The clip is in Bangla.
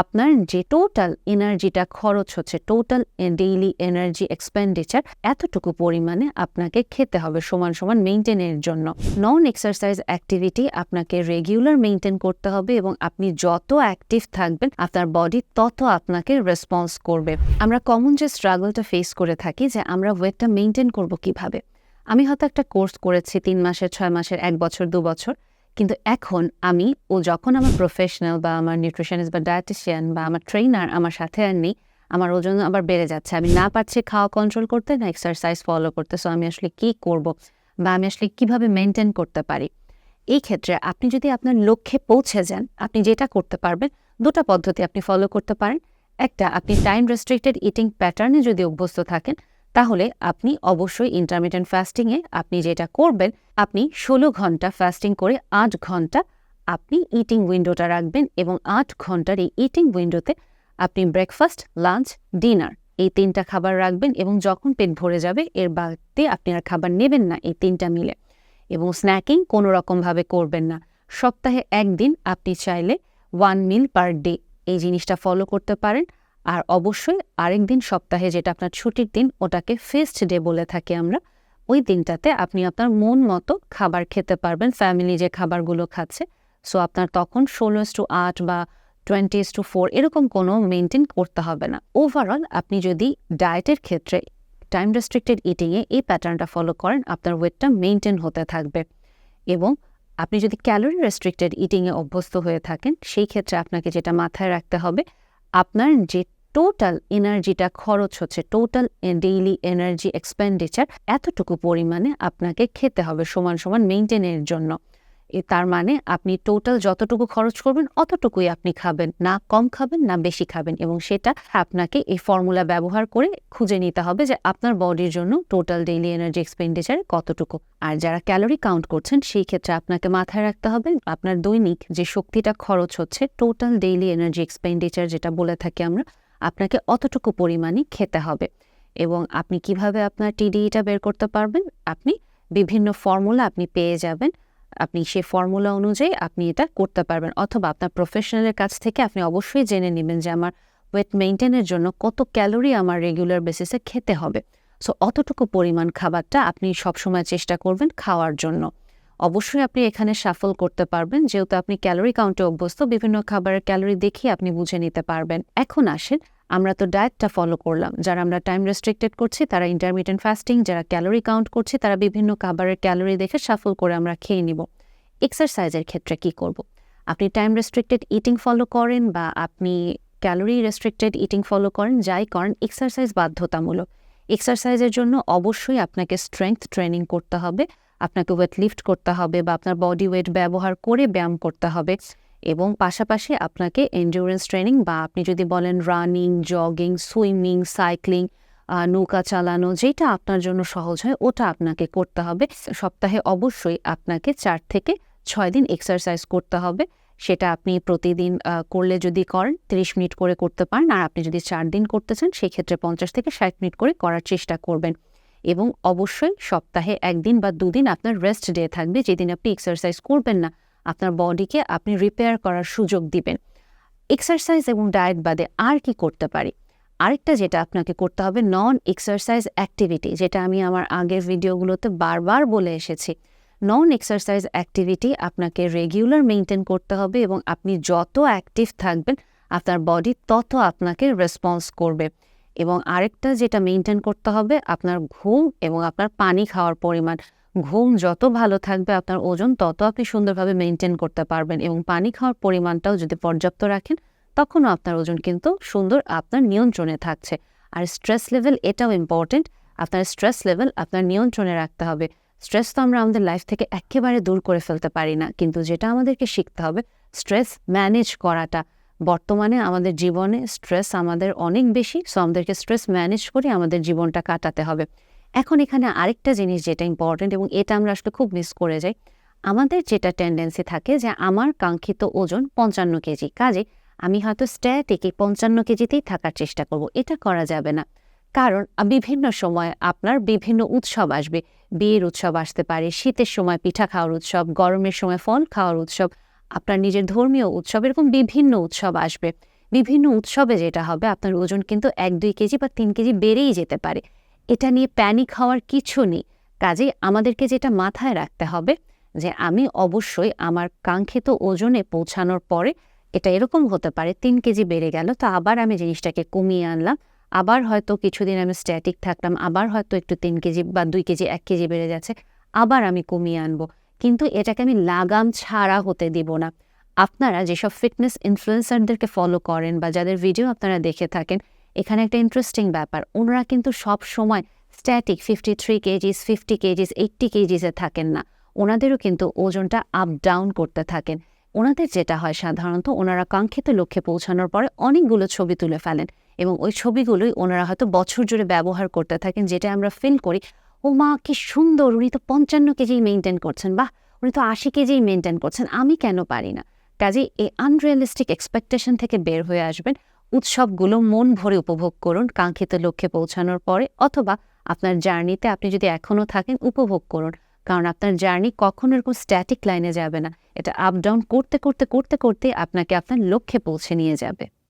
আপনার যে টোটাল এনার্জিটা খরচ হচ্ছে টোটাল ডেইলি এনার্জি এক্সপেন্ডিচার এতটুকু পরিমাণে আপনাকে খেতে হবে সমান সমান মেনটেনের জন্য। নন এক্সারসাইজ অ্যাক্টিভিটি আপনাকে রেগুলার মেনটেন করতে হবে এবং আপনি যত অ্যাক্টিভ থাকবেন, আপনার বডি তত আপনাকে রেসপন্স করবে। আমরা কমন যে স্ট্রাগলটা ফেস করে থাকি যে আমরা ওয়েটটা মেনটেন করব কীভাবে? আমি হয়তো একটা কোর্স করেছি তিন মাসের ছয় মাসের এক বছর, দু বছর। কিন্তু এখন আমি ও যখন আমার প্রফেশনাল বা আমার নিউট্রিশনিস্ট বা ডায়েটিশিয়ান বা আমার ট্রেনার আমার সাথে আর নেই, আমার ওজন আবার বেড়ে যাচ্ছে। আমি না পারছি খাওয়া কন্ট্রোল করতে, না এক্সারসাইজ ফলো করতে সো আমি আসলে কী করব বা আমি আসলে কীভাবে মেনটেন করতে পারি? এই ক্ষেত্রে আপনি যদি আপনার লক্ষ্যে পৌঁছে যান, আপনি যেটা করতে পারবেন, দুটা পদ্ধতি আপনি ফলো করতে পারেন। একটা, আপনি টাইম রেস্ট্রিক্টেড ইটিং প্যাটার্নে যদি অভ্যস্ত থাকেন তাহলে আপনি অবশ্যই ইন্টারমিডিয়েন্ট ফাস্টিংয়ে আপনি যেটা করবেন, আপনি ষোলো ঘণ্টা ফাস্টিং করে আট ঘণ্টা আপনি ইটিং উইন্ডোটা রাখবেন এবং আট ঘণ্টার এই ইটিং উইন্ডোতে আপনি ব্রেকফাস্ট লাঞ্চ ডিনার এই তিনটা খাবার রাখবেন এবং যখন পেট ভরে যাবে, এর বাদে আপনি আর খাবার নেবেন না এই তিনটা মিলে। এবং স্ন্যাকিং কোনো রকমভাবে করবেন না। সপ্তাহে একদিন আপনি চাইলে ওয়ান মিল পার ডে এই জিনিসটা ফলো করতে পারেন। আর অবশ্যই আরেক দিন সপ্তাহে যেটা আপনার ছুটির দিন, ওটাকে ফেস্ট ডে বলে থাকি আমরা, ওই দিনটাতে আপনি আপনার মন মতো খাবার খেতে পারবেন ফ্যামিলি যে খাবারগুলো খাচ্ছে। সো আপনার তখন ষোলো টু আট বা টোয়েন্টি টু ফোর এরকম কোনো মেনটেন করতে হবে না। ওভারঅল আপনি যদি ডায়েটের ক্ষেত্রে টাইম রেস্ট্রিক্টেড ইটিংয়ে এই প্যাটার্নটা ফলো করেন, আপনার ওয়েটটা মেনটেন হতে থাকবে। এবং আপনি যদি ক্যালোরি রেস্ট্রিক্টেড ইটিংয়ে অভ্যস্ত হয়ে থাকেন, সেই ক্ষেত্রে আপনাকে যেটা মাথায় রাখতে হবে আপনার যে টোটাল এনার্জিটা খরচ হচ্ছে টোটাল ডেইলি এনার্জি এক্সপেন্ডিচার এতটুকু পরিমাণে আপনাকে খেতে হবে সমান সমান মেনটেনের জন্য। এ তার মানে আপনি টোটাল যতটুকু খরচ করবেন, অতটুকুই আপনি খাবেন। না কম খাবেন, না বেশি খাবেন এবং সেটা আপনাকে এই ফর্মুলা ব্যবহার করে খুঁজে নিতে হবে যে আপনার বডির জন্য টোটাল ডেইলি এনার্জি এক্সপেন্ডিচার কতটুকু। আর যারা ক্যালোরি কাউন্ট করছেন, সেই ক্ষেত্রে আপনাকে মাথায় রাখতে হবে আপনার দৈনিক যে শক্তিটা খরচ হচ্ছে টোটাল ডেইলি এনার্জি এক্সপেন্ডিচার যেটা বলে থাকি আমরা, আপনাকে অতটুকু পরিমাণে খেতে হবে। এবং আপনি কীভাবে আপনার টিডিইটা বের করতে পারবেন, আপনি বিভিন্ন ফর্মুলা আপনি পেয়ে যাবেন। আপনি সেই ফর্মুলা অনুযায়ী আপনি এটা করতে পারবেন। অথবা আপনার প্রফেশনালের কাছ থেকে আপনি অবশ্যই জেনে নেবেন যে আমার ওয়েট মেনটেনের জন্য কত ক্যালোরি আমার রেগুলার বেসিসে খেতে হবে। সো অতটুকু পরিমাণ খাবারটা আপনি সবসময় চেষ্টা করবেন খাওয়ার জন্য। অবশ্যই আপনি এখানে সাফল করতে পারবেন, যেহেতু আপনি ক্যালোরি কাউন্টে অভ্যস্ত, বিভিন্ন খাবারের ক্যালোরি দেখিয়ে আপনি বুঝে নিতে পারবেন। এখন আসেন আমরা তো ডায়েটটা ফলো করলাম। যারা আমরা টাইম রেস্ট্রিক্টেড করছি, তারা ইন্টারমিডিয়েন্ট ফাস্টিং যারা ক্যালোরি কাউন্ট করছে, তারা বিভিন্ন খাবারের ক্যালোরি দেখে সাফল করে আমরা খেয়ে নিব। এক্সারসাইজের ক্ষেত্রে কি করব। আপনি টাইম রেস্ট্রিক্টেড ইটিং ফলো করেন বা আপনি ক্যালোরি রেস্ট্রিক্টেড ইটিং ফলো করেন, যাই করেন এক্সারসাইজ বাধ্যতামূলক। এক্সারসাইজের জন্য অবশ্যই আপনাকে স্ট্রেংথ ট্রেনিং করতে হবে, আপনাকে ওয়েট লিফট করতে হবে বা আপনার বডি ওয়েট ব্যবহার করে ব্যায়াম করতে হবে। এবং পাশাপাশি আপনাকে এন্ডুরেন্স ট্রেনিং বা আপনি যদি বলেন রানিং জগিং সুইমিং সাইক্লিং নৌকা চালানো, যেটা আপনার জন্য সহজ হয়, ওটা আপনাকে করতে হবে। সপ্তাহে অবশ্যই আপনাকে চার থেকে ছয় দিন এক্সারসাইজ করতে হবে। সেটা আপনি প্রতিদিন করলে যদি করেন, তিরিশ মিনিট করে করতে পারেন। আর আপনি যদি চার দিন করতে চান, সেক্ষেত্রে পঞ্চাশ থেকে ষাট মিনিট করে করার চেষ্টা করবেন। এবং অবশ্যই সপ্তাহে একদিন বা দুদিন আপনার রেস্ট ডে থাকবে, যেদিন আপনি এক্সারসাইজ করবেন না। আপনার বডিকে আপনি রিপেয়ার করার সুযোগ দিবেন। এক্সারসাইজ এবং ডায়েট বাদে আর কি করতে পারি? আরেকটা যেটা আপনাকে করতে হবে নন এক্সারসাইজ অ্যাক্টিভিটি যেটা আমি আমার আগের ভিডিওগুলোতে বারবার বলে এসেছি। নন এক্সারসাইজ অ্যাক্টিভিটি আপনাকে রেগুলার মেনটেন করতে হবে এবং আপনি যত অ্যাক্টিভ থাকবেন, আপনার বডি তত আপনাকে রেসপন্স করবে। এবং আরেকটা যেটা মেনটেন করতে হবে, আপনার ঘুম এবং আপনার পানি খাওয়ার পরিমাণ। ঘুম যত ভালো থাকবে, আপনার ওজন তত আপনি সুন্দরভাবে মেনটেন করতে পারবেন এবং পানি খাওয়ার পরিমাণটাও যদি পর্যাপ্ত রাখেন, তখনও আপনার ওজন কিন্তু সুন্দর আপনার নিয়ন্ত্রণে থাকছে। আর স্ট্রেস লেভেল এটাও ইম্পর্টেন্ট আপনার স্ট্রেস লেভেল আপনার নিয়ন্ত্রণে রাখতে হবে। স্ট্রেস তো আমরা আমাদের লাইফ থেকে একেবারে দূর করে ফেলতে পারি না, কিন্তু যেটা আমাদেরকে শিখতে হবে স্ট্রেস ম্যানেজ করাটা। বর্তমানে আমাদের জীবনে স্ট্রেস আমাদের অনেক বেশি সো আমাদেরকে স্ট্রেস ম্যানেজ করে আমাদের জীবনটা কাটাতে হবে। এখন এখানে আরেকটা জিনিস যেটা ইম্পর্টেন্ট এবং এটা আমরা আসলে খুব মিস করে যাই, আমাদের যেটা টেন্ডেন্সি থাকে যে আমার কাঙ্ক্ষিত ওজন পঞ্চান্ন কেজি, কাজে আমি হয়তো স্ট্যাটিকে পঞ্চান্ন কেজিতেই থাকার চেষ্টা করব, এটা করা যাবে না। কারণ বিভিন্ন সময় আপনার বিভিন্ন উৎসব আসবে, বিয়ের উৎসব আসতে পারে, শীতের সময় পিঠা খাওয়ার উৎসব, গরমের সময় ফল খাওয়ার উৎসব, আপনার নিজের ধর্মীয় উৎসব, এরকম বিভিন্ন উৎসব আসবে। বিভিন্ন উৎসবে যেটা হবে, আপনার ওজন কিন্তু এক দুই কেজি বা তিন কেজি বেড়েই যেতে পারে। এটা নিয়ে প্যানিক হওয়ার কিছু নেই। কাজেই আমাদেরকে যেটা মাথায় রাখতে হবে, যে আমি অবশ্যই আমার কাঙ্ক্ষিত ওজনে পৌঁছানোর পরে এটা এরকম হতে পারে, তিন কেজি বেড়ে গেল, তো আবার আমি জিনিসটাকে কমিয়ে আনলাম। আবার হয়তো কিছুদিন আমি স্ট্যাটিক থাকলাম, আবার হয়তো একটু তিন কেজি বা দুই কেজি, এক কেজি বেড়ে যাচ্ছে, আবার আমি কমিয়ে আনব। কিন্তু এটাকে আমি লাগাম ছাড়া হতে দিব না। আপনারা যেসব ফিটনেস ইনফ্লুয়েন্সারদেরকে ফলো করেন বা যাদের ভিডিও আপনারা দেখে থাকেন এখানে একটা ইন্টারেস্টিং ব্যাপার। ওনারা কিন্তু সব সময় static fifty three KGs fifty KGs eighty কেজিসে থাকেন না। ওনাদেরও কিন্তু ওজনটা আপ ডাউন করতে থাকেন। ওনাদের যেটা হয় সাধারণত, ওনারা কাঙ্ক্ষিত লক্ষ্যে পৌঁছানোর পরে অনেকগুলো ছবি তুলে ফেলেন এবং ওই ছবিগুলোই ওনারা হয়তো বছর জুড়ে ব্যবহার করতে থাকেন, যেটা আমরা ফিল করি, ও মা, কি সুন্দর, উনি তো পঞ্চান্ন কেজি মেনটেন করছেন, বাহ! উনি তো আশি কেজি মেনটেন করছেন, আমি কেন পারি না? কাজেই এই আনরিয়ালিস্টিক এক্সপেকটেশন থেকে বের হয়ে আসবেন। উৎসবগুলো মন ভরে উপভোগ করুন কাঙ্ক্ষিত লক্ষ্যে পৌঁছানোর পরে অথবা আপনার জার্নিতে আপনি যদি এখনও থাকেন, উপভোগ করুন। কারণ আপনার জার্নি কখনো এরকম স্ট্যাটিক লাইনে যাবে না। এটা আপ ডাউন করতে করতে করতে করতে আপনাকে আপনার লক্ষ্যে পৌঁছে নিয়ে যাবে।